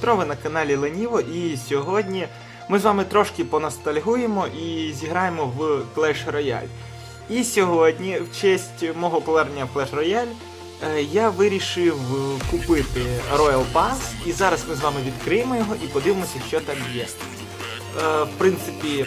Дмитро, ви на каналі Леніво, і сьогодні ми з вами трошки поностальгуємо і зіграємо в Clash Royale. І сьогодні, в честь мого повернення в Clash Royale, е, я вирішив е, купити Royal Pass, і зараз ми з вами відкриємо його і подивимося, що там є. Е, В принципі,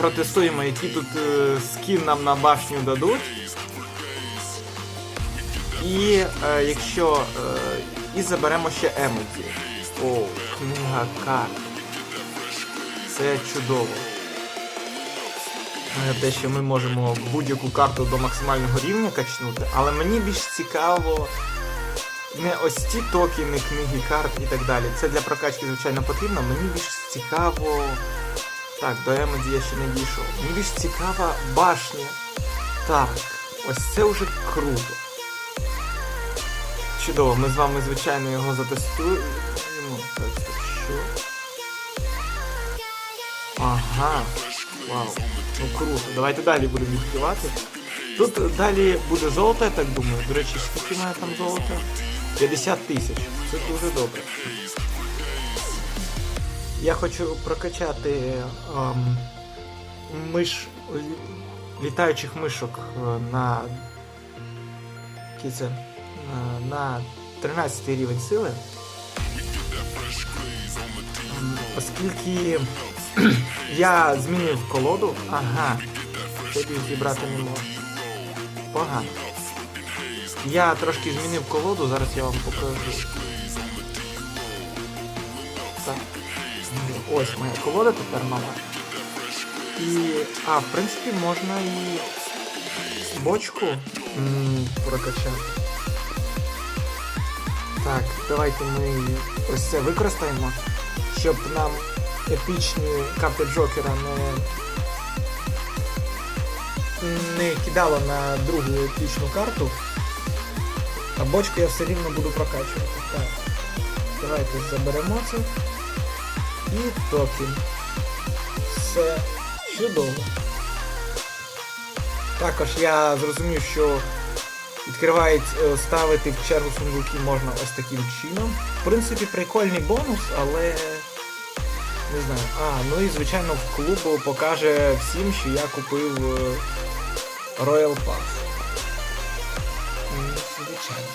протестуємо, який тут скін нам на башню дадуть. І е, якщо. Е, і заберемо ще емоті. О, книга карт. Це чудово. Е, Те, що ми можемо будь-яку карту до максимального рівня качнути, але мені більш цікаво не ось ці токени, книги карт і так далі. Це для прокачки, звичайно, потрібно. Мені більш цікаво. Так, до емоді я ще не дійшов. Мені більш цікава башня. Так, ось це вже круто. Чудово, ми з вами, звичайно, його затестуємо. Так, так, що? Ага. Вау. Ну круто. Давайте далі будемо відкривати. Тут далі буде золото, я так думаю. До речі, скільки мене там золота? 50 тисяч. Це дуже добре. Я хочу прокачати ем, миш літаючих мишок е, на. Це? Е, на 13 рівень сили. Оскільки я змінив колоду. Ага. Тобі зібрати не можу. Погано. Я трошки змінив колоду, зараз я вам покажу. Так. Ось моя колода тепер нова. І. А, в принципі, можна і бочку м, прокачати. Так, давайте ми ось це використаємо, щоб нам епічні карти Джокера не, не кидало на другу епічну карту. А бочку я все рівно буду прокачувати. Так. Давайте заберемо це. І токен. Все чудово. Також я зрозумів, що відкривають е, ставити в чергу сундуки можна ось таким чином. В принципі, прикольний бонус, але не знаю. А, ну і звичайно в клубу покаже всім, що я купив е, Royal Pass. Звичайно.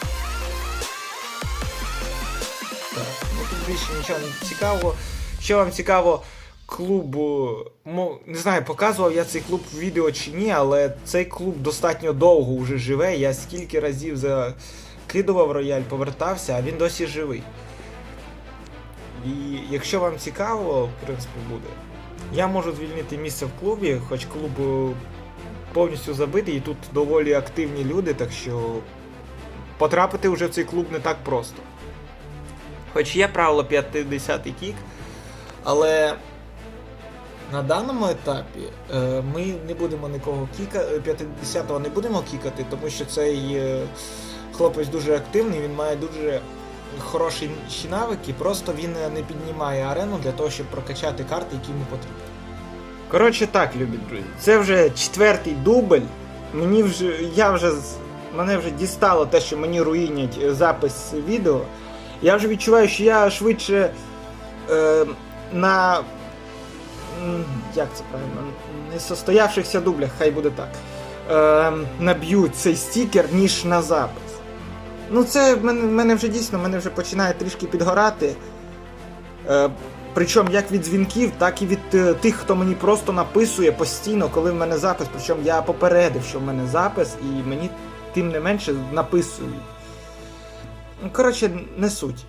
Так, ну тут більше нічого не цікавого. Що вам цікаво, клуб, не знаю, показував я цей клуб в відео чи ні, але цей клуб достатньо довго вже живе. Я скільки разів закидував рояль, повертався, а він досі живий. І якщо вам цікаво, в принципі, буде. Я можу звільнити місце в клубі, хоч клуб е, повністю забитий, і тут доволі активні люди, так що потрапити вже в цей клуб не так просто. Хоч є правило 50 кік, але на даному етапі е, ми не будемо нікого кікати, 50-го не будемо кікати, тому що цей е, хлопець дуже активний, він має дуже хороші навики, просто він не піднімає арену для того, щоб прокачати карти, які йому потрібні. Коротше так, любі друзі, це вже четвертий дубль. Мені вже. Я вже мене вже дістало те, що мені руїнять е, запис відео. Я вже відчуваю, що я швидше е, на. Як це правильно? Несостоявшихся дублях, хай буде так. Е, наб'ю цей стікер, ніж на запис. Ну, це в мене, мене вже дійсно мене вже починає трішки підгорати. Е, причому як від дзвінків, так і від е, тих, хто мені просто написує постійно, коли в мене запис. Причому я попередив, що в мене запис, і мені тим не менше написують. Ну, коротше, не суть.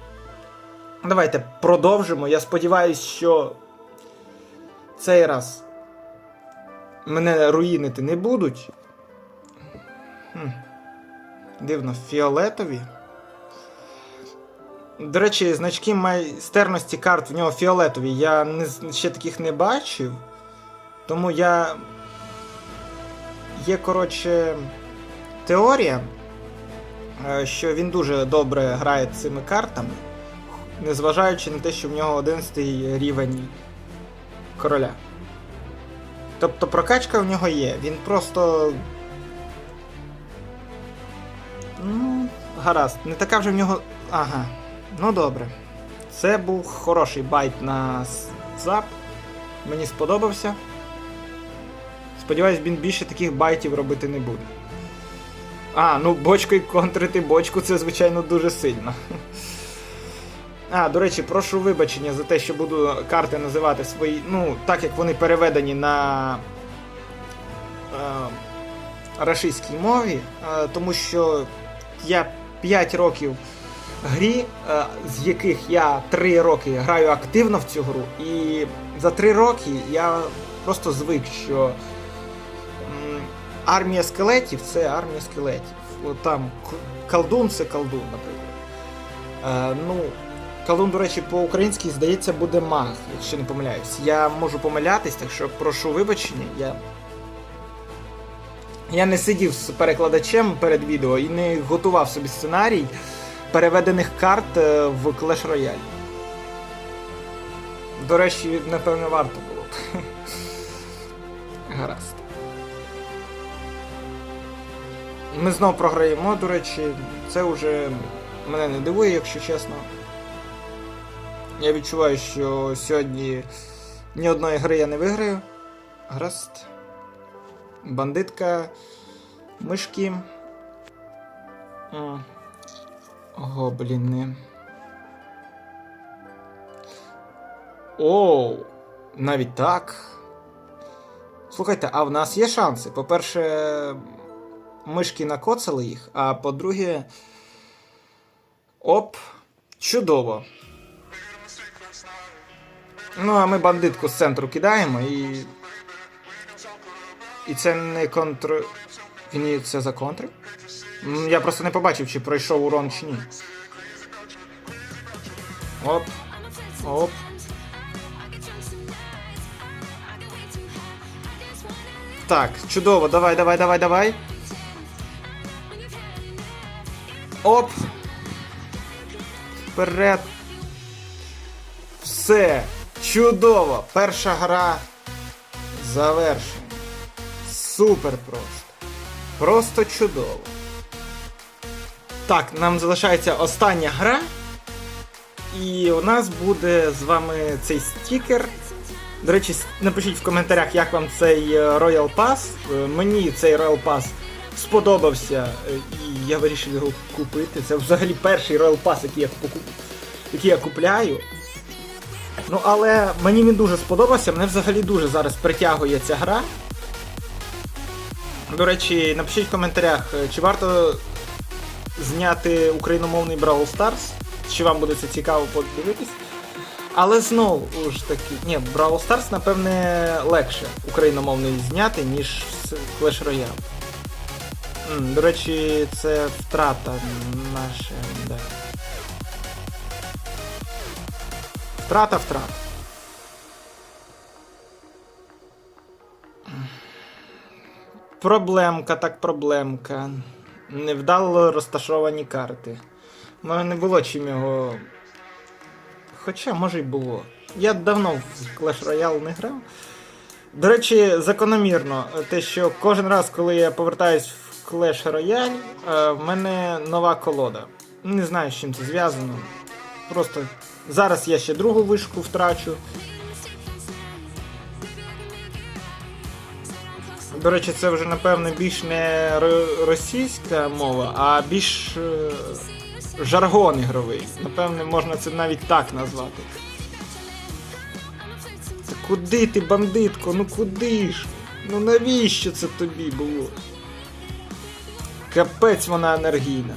Давайте продовжимо. Я сподіваюся, що цей раз мене руїнити не будуть. Хм. Дивно, фіолетові. До речі, значки майстерності карт в нього фіолетові. Я не, ще таких не бачив. Тому я. Є, коротше, теорія, е, що він дуже добре грає цими картами, незважаючи на те, що в нього 11 рівень короля. Тобто прокачка в нього є. Він просто. Ну, гаразд. Не така вже в нього. Ага. Ну добре. Це був хороший байт на зап. Мені сподобався. Сподіваюсь, він більше таких байтів робити не буде. А, ну бочкою контрити бочку це, звичайно, дуже сильно. А, до речі, прошу вибачення за те, що буду карти називати свої. Ну, так як вони переведені на е, рашистській мові, е, тому що я 5 років грі, е, з яких я 3 роки граю активно в цю гру, і за 3 роки я просто звик, що м, армія скелетів це армія скелетів. От там колдун це колдун, наприклад. Е, ну, колдун, до речі, по-українськи, здається, буде маг, якщо не помиляюсь. Я можу помилятись, так що прошу вибачення. Я я не сидів з перекладачем перед відео і не готував собі сценарій переведених карт е, в Clash Royale. До речі, напевно, варто було б. Гаразд. Ми знов програємо, до речі, це вже мене не дивує, якщо чесно. Я відчуваю, що сьогодні ні одної гри я не виграю. Гаразд. Бандитка. Мишки. Гобліни. Оу, навіть так. Слухайте, а в нас є шанси. По-перше, мишки накоцали їх, а по-друге. Оп, чудово. Ну, а ми бандитку з центру кидаємо і. І це не контр. Він це за контр? Я просто не побачив, чи пройшов урон чи ні. Оп. Оп. Так, чудово, давай, давай, давай, давай. Оп. Вперед. Все. Чудово. Перша гра завершена. Супер просто. Просто чудово. Так, нам залишається остання гра. І у нас буде з вами цей стікер. До речі, напишіть в коментарях, як вам цей е, Royal Pass. Е, Мені цей Royal Pass сподобався, е, і я вирішив його купити. Це взагалі перший Royal Pass, який я, покуп... який я купляю. Ну, але мені він дуже сподобався, мене взагалі дуже зараз притягує ця гра. До речі, напишіть в коментарях, е, чи варто зняти україномовний Brawl Stars, чи вам буде це цікаво подивитись. Але знову ж таки, ні, Brawl Stars, напевне, легше україномовний зняти, ніж Clash Royale. До речі, це втрата наша. Да. Втрата, втрата. Проблемка, так проблемка. Невдало розташовані карти. У мене не було чим його. Хоча, може й було. Я давно в Clash Royale не грав. До речі, закономірно, те, що кожен раз, коли я повертаюсь в Clash Royale, е, в мене нова колода. Не знаю, з чим це зв'язано. Просто зараз я ще другу вишку втрачу. До речі, це вже напевно більш не російська мова, а більш е, жаргон ігровий. Напевне, можна це навіть так назвати. Та куди ти, бандитко? Ну куди ж? Ну навіщо це тобі було? Капець вона енергійна.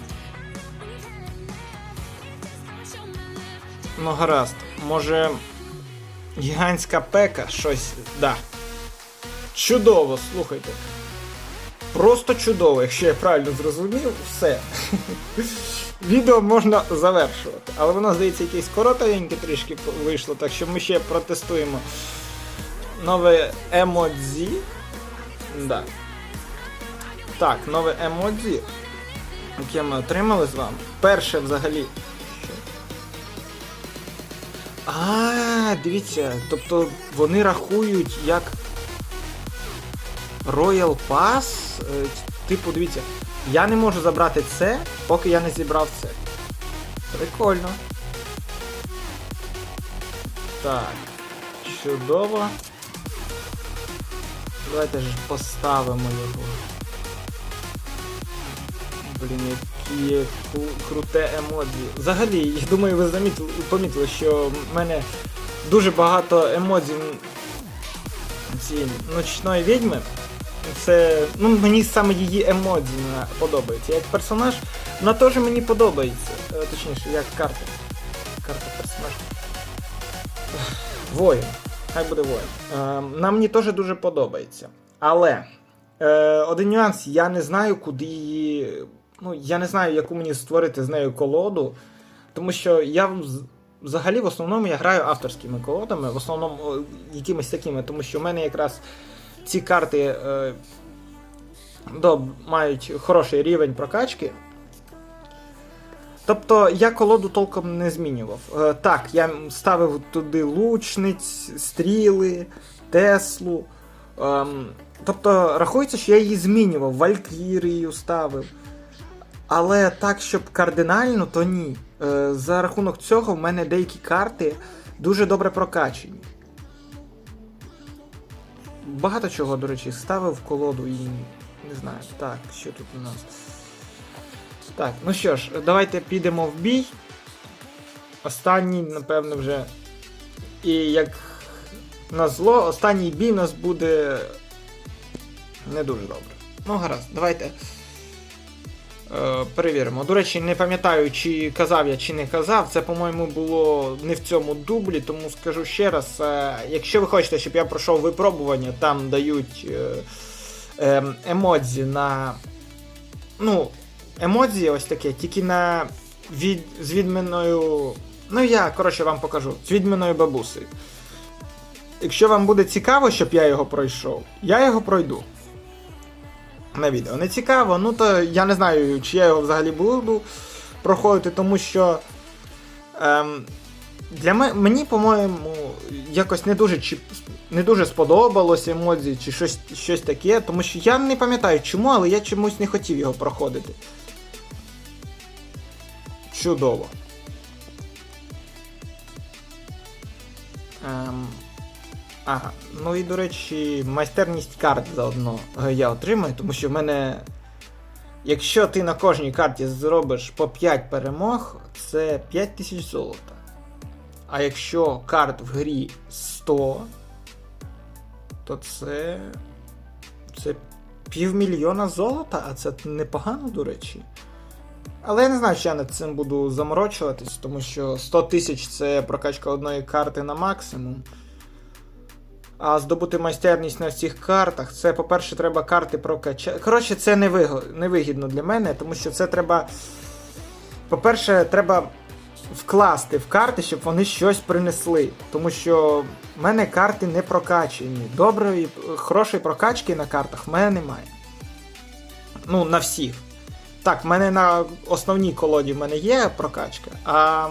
Ну гаразд, може. Гігантська пека щось. Да. Чудово, слухайте. Просто чудово, якщо я правильно зрозумів, все. Відео можна завершувати. Але воно, здається, якесь коротеньке трішки вийшло, так що ми ще протестуємо нове емодзі. Да. Так, нове емодзі, яке ми отримали з вами. Перше взагалі. А, дивіться, тобто вони рахують як Royal Pass. е, Типу, дивіться, я не можу забрати це, поки я не зібрав це. Прикольно. Так. Чудово. Давайте ж поставимо його. Блін, які кру- круте емоджі. Взагалі, я думаю, ви замітили, помітили, що в мене дуже багато емоджі цієї ночної відьми. Це. Ну, мені саме її емоджі на- подобається. Як персонаж, вона теж мені подобається. Е, Точніше, як карта. Карта персонажа. Воїн. Хай буде воїн. Е, нам мені теж дуже подобається. Але е, один нюанс, я не знаю, куди її. Ну, я не знаю, яку мені створити з нею колоду. Тому що я взагалі в основному я граю авторськими колодами, в основному якимись такими, тому що в мене якраз ці карти е, до, мають хороший рівень прокачки. Тобто я колоду толком не змінював. Е, так, я ставив туди лучниць, стріли, Теслу. Ем, тобто рахується, що я її змінював, Валькірію ставив. Але так, щоб кардинально, то ні. Е, за рахунок цього в мене деякі карти дуже добре прокачені. Багато чого, до речі, ставив в колоду і не знаю. Так, що тут у нас? Так, ну що ж, давайте підемо в бій. Останній, напевно, вже. І як на зло, останній бій у нас буде не дуже добре. Ну, гаразд, давайте. Е, перевіримо. До речі, не пам'ятаю, чи казав я, чи не казав. Це, по-моєму, було не в цьому дублі, тому скажу ще раз. Е, якщо ви хочете, щоб я пройшов випробування, там дають е, е, емодзі на. Ну, емодзі ось таке, тільки на від, з відмінною. Ну, я, коротше, вам покажу. З відміною бабусею. Якщо вам буде цікаво, щоб я його пройшов, я його пройду. На відео. Не цікаво, ну то я не знаю, чи я його взагалі буду проходити, тому що. Ем, для мене, мені, по-моєму, якось не дуже чіп, не дуже сподобалось емодзі чи щось, щось таке, тому що я не пам'ятаю чому, але я чомусь не хотів його проходити. Чудово. Ем, ага. Ну і, до речі, майстерність карт заодно е, я отримаю, тому що в мене. Якщо ти на кожній карті зробиш по 5 перемог, це 5000 золота. А якщо карт в грі 100, то це. Це півмільйона золота, а це непогано, до речі. Але я не знаю, чи я над цим буду заморочуватись, тому що 100 тисяч це прокачка одної карти на максимум. А здобути майстерність на всіх картах, це, по-перше, треба карти прокачати. Коротше, це невигідно для мене, тому що це треба. По-перше, треба вкласти в карти, щоб вони щось принесли. Тому що в мене карти не прокачені. Доброї, хорошої прокачки на картах в мене немає. Ну, на всіх. Так, в мене на основній колоді в мене є прокачка, а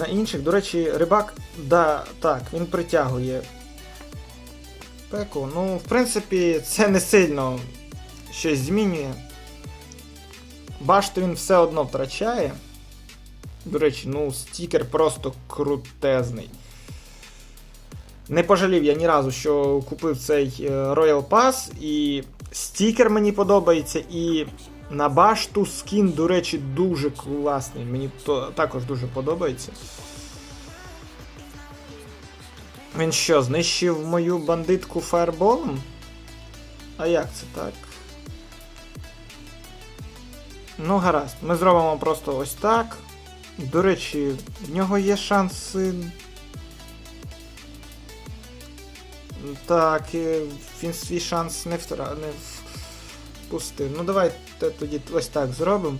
на інших, до речі, рибак, да, так, він притягує пеку. Ну, в принципі, це не сильно щось змінює. Башту він все одно втрачає. До речі, ну, стікер просто крутезний. Не пожалів я ні разу, що купив цей е, Royal Pass, і стікер мені подобається, і на башту скін, до речі, дуже класний. Мені то також дуже подобається. Він що, знищив мою бандитку фаерболом? А як це так? Ну, гаразд, ми зробимо просто ось так. До речі, в нього є шанси. Так, він свій шанс не втра... не. Ну давайте тоді ось так зробимо.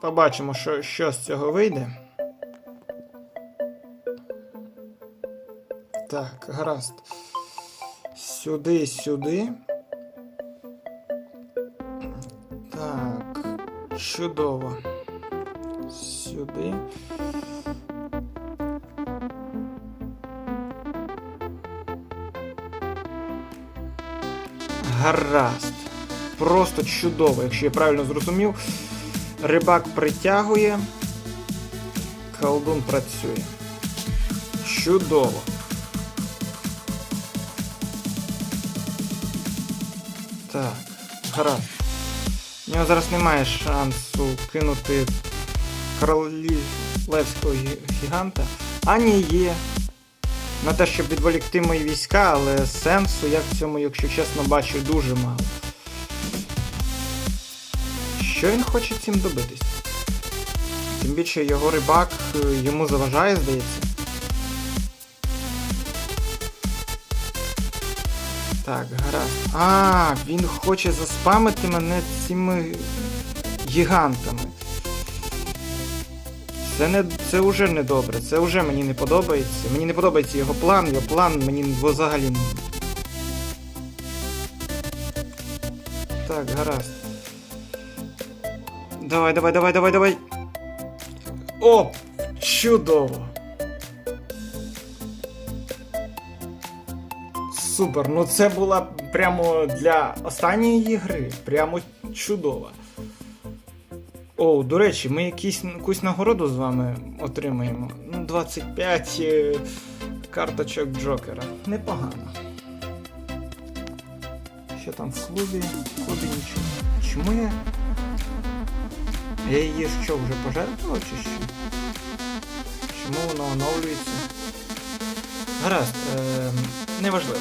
Побачимо, що, що з цього вийде. Так, гаразд. Сюди, сюди. Так, чудово. Сюди. Гаразд. Просто чудово, якщо я правильно зрозумів. Рибак притягує. Колдун працює. Чудово. Так, гаразд. У нього зараз немає шансу кинути королівського гі- гіганта. А ні, є. На те, щоб відволікти мої війська, але сенсу я в цьому, якщо чесно, бачу дуже мало. Що він хоче цим добитись? Тим більше його рибак е, йому заважає, здається. Так, гаразд. А, він хоче заспамити мене цими гігантами. Це не це вже не добре, це вже мені не подобається. Мені не подобається його план, його план мені взагалі не. Так, гаразд. Давай, давай, давай, давай, давай. О! Чудово! Супер, ну це була прямо для останньої ігри. Прямо чудово. О, до речі, ми якісь, якусь нагороду з вами отримаємо. Ну, 25 е, карточок Джокера. Непогано. Що там в клубі? В клубі нічого. Чому я. Я її що, вже пожертвував чи що? Чому воно оновлюється? Гаразд, е, неважливо.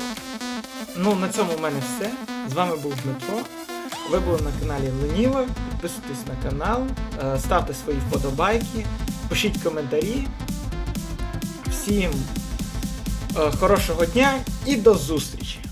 Ну, на цьому в мене все. З вами був Дмитро. Ви були на каналі Леніво. Підписуйтесь на канал, е, ставте свої вподобайки, пишіть коментарі. Всім е, хорошого дня і до зустрічі!